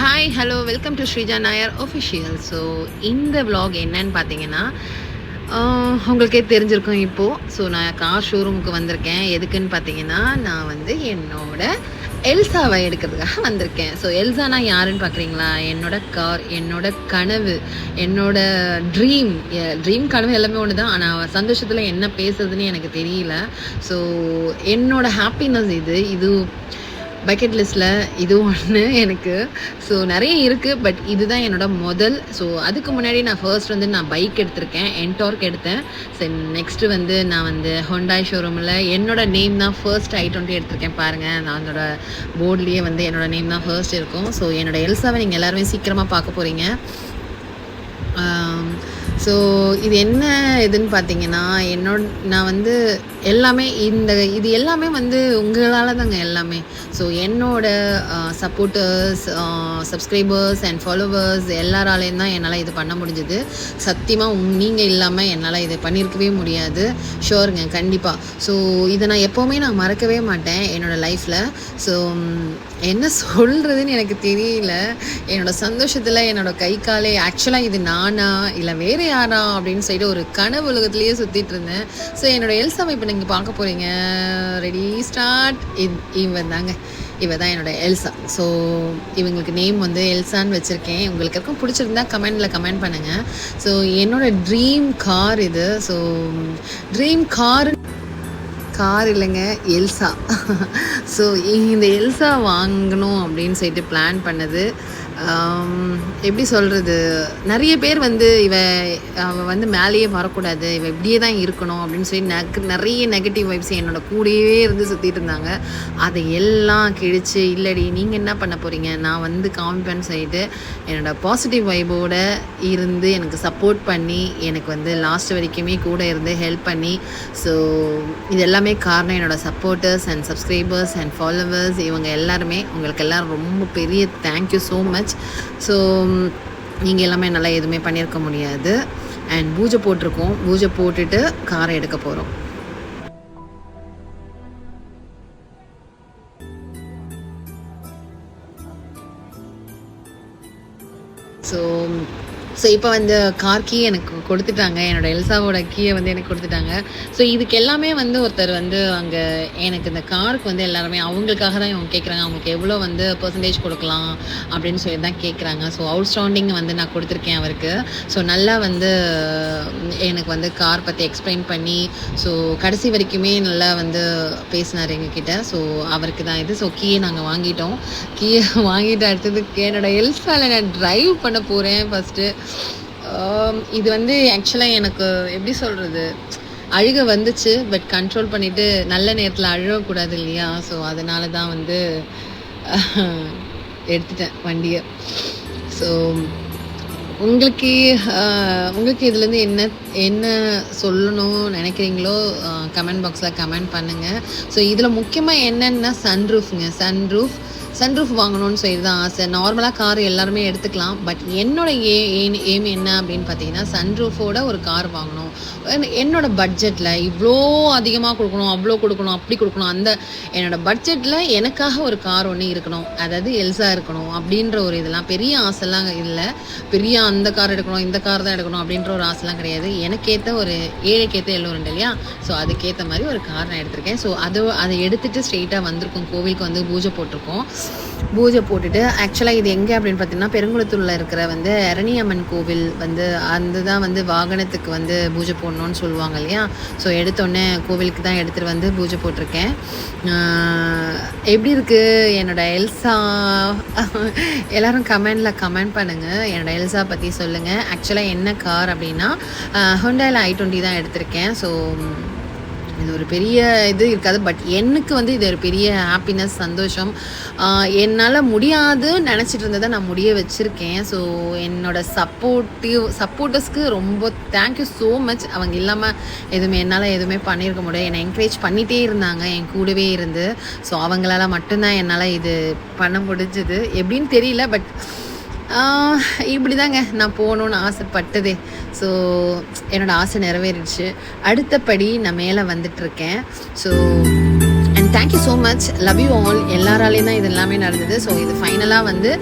Hi hello welcome to Sreeja Nair official so இந்த vlog என்னன்னு பார்த்தீங்கன்னா உங்களுக்கே தெரிஞ்சிருக்கும் இப்போது ஸோ நான் கார் ஷோரூமுக்கு வந்திருக்கேன். எதுக்குன்னு பார்த்தீங்கன்னா நான் வந்து என்னோட எல்சாவை எடுக்கிறதுக்காக வந்திருக்கேன். ஸோ எல்சானா யாருன்னு பார்க்குறீங்களா என்னோட கார் என்னோட கனவு என்னோட ட்ரீம் ட்ரீம் கனவு எல்லாமே ஒன்று தான் ஆனால் சந்தோஷத்தில் என்ன பேசுறதுன்னு எனக்கு தெரியல. ஸோ என்னோட ஹாப்பினஸ் இது. இது பக்கெட் லிஸ்ட்டில் இது ஒன்று எனக்கு. ஸோ நிறைய இருக்குது பட் இதுதான் என்னோட முதல். ஸோ அதுக்கு முன்னாடி நான் ஃபர்ஸ்ட் வந்து நான் பைக் எடுத்திருக்கேன் என்டார்க் எடுத்தேன். சரி நெக்ஸ்ட்டு வந்து நான் வந்து ஹொண்டாய் ஷோரூமில் என்னோடய நேம் தான் ஃபர்ஸ்ட் ஐ டுவெண்ட்டி எடுத்திருக்கேன் பாருங்கள் நான் அதோட போர்ட்லேயே வந்து என்னோடய நேம் தான் ஃபர்ஸ்ட் இருக்கும். ஸோ என்னோட எல்சாவை நீங்கள் எல்லாருமே சீக்கிரமாக பார்க்க போகிறீங்க ஸோ இது என்ன இதுன்னு பார்த்தீங்கன்னா என்னோட நான் வந்து எல்லாமே இந்த இது எல்லாமே வந்து உங்களால் தாங்க எல்லாமே. ஸோ என்னோட சப்போர்ட்டர்ஸ் சப்ஸ்கிரைபர்ஸ் அண்ட் ஃபாலோவர்ஸ் எல்லாராலேயும் தான் என்னால் இது பண்ண முடிஞ்சது. சத்தியமாக உங் நீங்கள் இல்லாமல் என்னால் இது பண்ணியிருக்கவே முடியாது. ஷோருங்க கண்டிப்பாக ஸோ இதை நான் எப்போவுமே நான் மறக்கவே மாட்டேன் என்னோடய லைஃப்பில் ஸோ என்ன சொல்கிறதுன்னு எனக்கு தெரியல. என்னோட சந்தோஷத்தில் என்னோட கை காலே ஆக்சுவலாக இது நானா? இல்லை வேறு யார் அப்படின்னு சொல்லிட்டு ஒரு கனவு உலகத்துலேயே சுற்றிட்டு இருந்தேன். ஸோ என்னோட எல்சாவை இப்போ நீங்கள் பார்க்க போகிறீங்க ரெடி ஸ்டார்ட் இவன் தாங்க. இவ தான் என்னோட எல்சா ஸோ இவங்களுக்கு நேம் வந்து எல்சான்னு வச்சுருக்கேன். உங்களுக்கு இருக்கும் பிடிச்சிருந்தா கமெண்டில் கமெண்ட் பண்ணுங்கள் ஸோ என்னோட ட்ரீம் கார் இது. ஸோ ட்ரீம் கார் கார் இல்லைங்க எல்சா ஸோ இந்த எல்சா வாங்கணும் அப்படின்னு சொல்லிட்டு பிளான் பண்ணது. எப்படி சொல்கிறது நிறைய பேர் வந்து இவ அவள் வந்து மேலேயே வரக்கூடாது. இவள் இப்படியே தான் இருக்கணும் அப்படின்னு சொல்லி நெக் நிறைய நெகட்டிவ் வைப்ஸ் என்னோட கூடயே இருந்து சுற்றிட்டு இருந்தாங்க. அதை எல்லாம் கிழிச்சு இல்லடி நீங்கள் என்ன பண்ண போகிறீங்க நான் வந்து காம்பன்ஸ் ஆகிட்டு என்னோட பாசிட்டிவ் வைபோடு இருந்து எனக்கு சப்போர்ட் பண்ணி எனக்கு வந்து லாஸ்ட் வரைக்குமே கூட இருந்து ஹெல்ப் பண்ணி ஸோ இது எல்லாமே காரணம் என்னோட supporters and subscribers and followers இவங்க எல்லாருமே உங்களுக்கு எல்லோரும் ரொம்ப பெரிய தேங்க்யூ ஸோ மச் ஸோ நீங்கள் எல்லாமே நல்லா எதுவுமே பண்ணியிருக்க முடியாது. அண்ட் பூஜை போட்டிருக்கோம். பூஜை போட்டுட்டு காரை எடுக்க போகிறோம் ஸோ ஸோ இப்போ வந்து கார் கீ எனக்கு கொடுத்துட்டாங்க. என்னோட எல்சாவோட கீயை வந்து எனக்கு கொடுத்துட்டாங்க. ஸோ இதுக்கு எல்லாமே வந்து ஒருத்தர் வந்து அங்கே எனக்கு இந்த காருக்கு வந்து எல்லாருமே அவங்களுக்காக தான் இவங்க கேட்குறாங்க அவங்களுக்கு எவ்வளோ வந்து பர்சன்டேஜ் கொடுக்கலாம் அப்படின்னு சொல்லி தான் கேட்குறாங்க ஸோ அவுட்ஸ்டாண்டிங் வந்து நான் கொடுத்துருக்கேன் அவருக்கு. ஸோ நல்லா வந்து எனக்கு வந்து கார் பற்றி எக்ஸ்பிளைன் பண்ணி ஸோ கடைசி வரைக்குமே நல்லா வந்து பேசினார் எங்ககிட்ட. ஸோ அவருக்கு தான் இது. ஸோ கீயை நாங்கள் வாங்கிட்டோம். கீயை வாங்கிட்டு அடுத்ததுக்கு என்னோடய எல்சாவில் நான் ட்ரைவ் பண்ண போகிறேன் ஃபஸ்ட்டு Um, இது வந்து ஆக்சுவலாக எனக்கு எப்படி சொல்கிறது அழுக வந்துச்சு பட் கண்ட்ரோல் பண்ணிவிட்டு நல்ல நேரத்தில் அழுகக்கூடாது இல்லையா? ஸோ அதனால தான் வந்து எடுத்துட்டேன் வண்டியை. ஸோ உங்களுக்கு uh, உங்களுக்கு இதுலேருந்து என்ன என்ன சொல்லணும் நினைக்கிறீங்களோ uh, கமெண்ட் பாக்ஸில் கமெண்ட் பண்ணுங்கள் ஸோ இதில் முக்கியமாக என்னென்னா சன்ரூஃப்ங்க சன்ரூஃப் சன்ரூஃப் வாங்கணும்னு சொல்லி தான் ஆசை. நார்மலாக கார் எல்லாருமே எடுத்துக்கலாம். பட் என்னோட ஏ ஏம் என்ன அப்படின்னு பார்த்தீங்கன்னா சன்ரூஃபோட ஒரு கார் வாங்கணும். என்னோட பட்ஜெட்டில் இவ்வளோ அதிகமாக கொடுக்கணும் அவ்வளோ கொடுக்கணும் அப்படி கொடுக்கணும் அந்த என்னோட பட்ஜெட்டில் எனக்காக ஒரு கார் ஒன்று இருக்கணும். அதாவது எல்சா இருக்கணும் அப்படின்ற ஒரு இதெல்லாம். பெரிய ஆசைலாம் இல்லை. பெரிய அந்த கார் எடுக்கணும் இந்த கார் தான் எடுக்கணும் அப்படின்ற ஒரு ஆசைலாம் கிடையாது. எனக்கேற்ற ஒரு ஏழைக்கேற்ற எல்லோரும் உண்டு இல்லையா? ஸோ அதுக்கேற்ற மாதிரி ஒரு கார் நான் எடுத்திருக்கேன். ஸோ அது அதை எடுத்துகிட்டு ஸ்ட்ரெயிட்டாக வந்திருக்கோம். கோவிலுக்கு வந்து பூஜை போட்டிருக்கோம். பூஜை போட்டுட்டு ஆக்சுவலாக இது எங்கே அப்படின்னு பார்த்தீங்கன்னா பெருங்குளத்தூரில் இருக்கிற வந்து அரணியம்மன் கோவில் வந்து அந்த தான் வந்து வாகனத்துக்கு வந்து பூஜை போடணும்னு சொல்லுவாங்க இல்லையா? ஸோ எடுத்தோடனே கோவிலுக்கு தான் எடுத்துகிட்டு வந்து பூஜை போட்டிருக்கேன். எப்படி இருக்குது என்னோடய எல்சா எல்லோரும் கமெண்டில் கமெண்ட் பண்ணுங்கள் என்னோட எல்சா பற்றி சொல்லுங்கள் ஆக்சுவலாக என்ன கார் அப்படின்னா ஹொண்டாயில் ஐ டுவெண்ட்டி தான் எடுத்திருக்கேன். ஸோ இது ஒரு பெரிய இது இருக்காது பட் எனக்கு வந்து இது ஒரு பெரிய ஹாப்பினஸ் சந்தோஷம். என்னால் முடியாது நினச்சிட்டு இருந்ததை நான் முடிய வச்சுருக்கேன். ஸோ என்னோட சப்போர்ட்டிவ் சப்போர்ட்டர்ஸ்க்கு ரொம்ப தேங்க்யூ ஸோ மச் அவங்க இல்லாமல் எதுவுமே என்னால் எதுவுமே பண்ணியிருக்க முடியாது என்னை என்கரேஜ் பண்ணிகிட்டே இருந்தாங்க என் கூடவே இருந்து. ஸோ அவங்களால மட்டும்தான் என்னால் இது பண்ண முடிஞ்சுது. எப்படின்னு தெரியல பட் இப்படி தாங்க நான் போகணுன்னு ஆசைப்பட்டதே. ஸோ என்னோட ஆசை நிறைவேறிடுச்சு. அடுத்தபடி நான் மேலே வந்துட்டுருக்கேன். So and thank you so much love you all எல்லாராலையும் தான் இது எல்லாமே நடந்தது. ஸோ இது ஃபைனலாக வந்து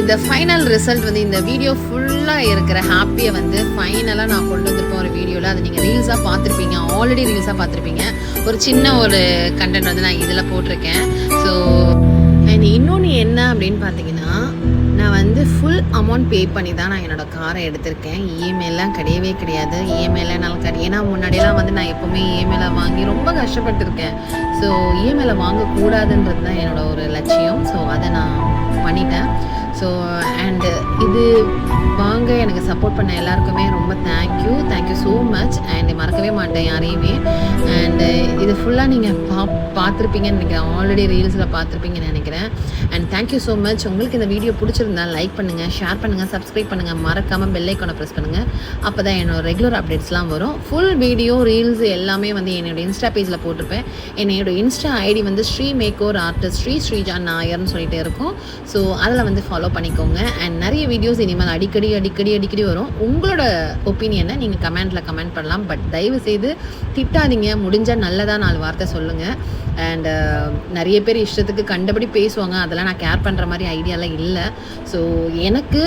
இந்த ஃபைனல் ரிசல்ட் வந்து இந்த வீடியோ ஃபுல்லாக இருக்கிற ஹாப்பியை வந்து ஃபைனலாக நான் கொண்டு வந்திருப்பேன் ஒரு வீடியோவில் அதை நீங்கள் ரீல்ஸாக பார்த்துருப்பீங்க. ஆல்ரெடி ரீல்ஸாக பார்த்துருப்பீங்க. ஒரு சின்ன ஒரு கண்டென்ட் வந்து நான் இதில் போட்டிருக்கேன். ஸோ அண்ட் இன்னொன்று என்ன அப்படின்னு பார்த்தீங்கன்னா நான் வந்து ஃபுல் அமௌண்ட் பே பண்ணி தான் நான் என்னோடய காரை எடுத்திருக்கேன். இஎம்ஐலாம் கிடையவே கிடையாது. இஎம்ஐலாம் கிடையாது ஏன்னா முன்னாடியெல்லாம் வந்து நான் எப்போவுமே இஎம்ஐல வாங்கி ரொம்ப கஷ்டப்பட்டிருக்கேன். ஸோ இஎம்ஐல வாங்கக்கூடாதுன்றது தான் என்னோடய ஒரு லட்சியம். ஸோ அதை நான் பண்ணிட்டேன். ஸோ அண்டு இது வாங்க எனக்கு சப்போர்ட் பண்ண எல்லாருக்குமே ரொம்ப thank you thank you so much and மறக்கவே மாட்டேன் யாரையுமே. அண்டு இது ஃபுல்லாக நீங்கள் பா பார்த்துருப்பீங்கன்னு நினைக்கிறேன். ஆல்ரெடி ரீல்ஸில் பார்த்துருப்பீங்கன்னு நினைக்கிறேன். அண்ட் தேங்க்யூ ஸோ மச் உங்களுக்கு இந்த வீடியோ பிடிச்சிருந்தா லைக் பண்ணுங்கள் ஷேர் பண்ணுங்கள் சப்ஸ்கிரைப் பண்ணுங்கள் மறக்காமல் பெல்லைக்கானை ப்ரெஸ் பண்ணுங்கள் அப்போ தான் என்னோட ரெகுலர் அப்டேட்ஸ்லாம் வரும். ஃபுல் வீடியோ ரீல்ஸ் எல்லாமே வந்து என்னோட இன்ஸ்டா பேஜில் போட்டிருப்பேன். என்னோட இன்ஸ்டா ஐடி வந்து ஸ்ரீ மேக்கோர் ஆர்டிஸ்ட் ஸ்ரீ ஸ்ரீஜா நாயர்னு சொல்லிட்டு இருக்கும். ஸோ அதில் வந்து ஃபாலோ பண்ணிக்கோங்க. அண்ட் நிறைய வீடியோஸ் இனிமேல் அடிக்கடி அடிக்கடி அடிக்கடி வரும். உங்களோட ஒப்பீனியனை நீங்கள் கமெண்ட்டில் கமெண்ட் பண்ணலாம். பட் தயவு செய்து திட்டாதீங்க. முடிஞ்சால் நல்லதாக நாலு வார்த்தை சொல்லுங்கள் அண்டு uh, நிறைய பேர் இஷ்டத்துக்கு கண்டபடி பேசுவாங்க. அதெல்லாம் நான் கேர் பண்ணுற மாதிரி ஐடியாலாம் இல்லை. ஸோ எனக்கு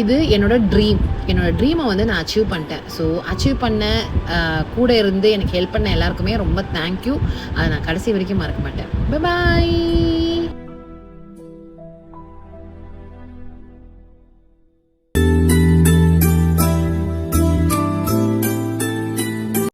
இது என்னோட ட்ரீம் என்னோடய ட்ரீமை வந்து நான் அச்சீவ் பண்ணிட்டேன். ஸோ அச்சீவ் பண்ண uh, கூட இருந்து எனக்கு ஹெல்ப் பண்ண எல்லாருக்குமே ரொம்ப தேங்க்யூ அதை நான் கடைசி வரைக்கும் மறக்க மாட்டேன். பாய்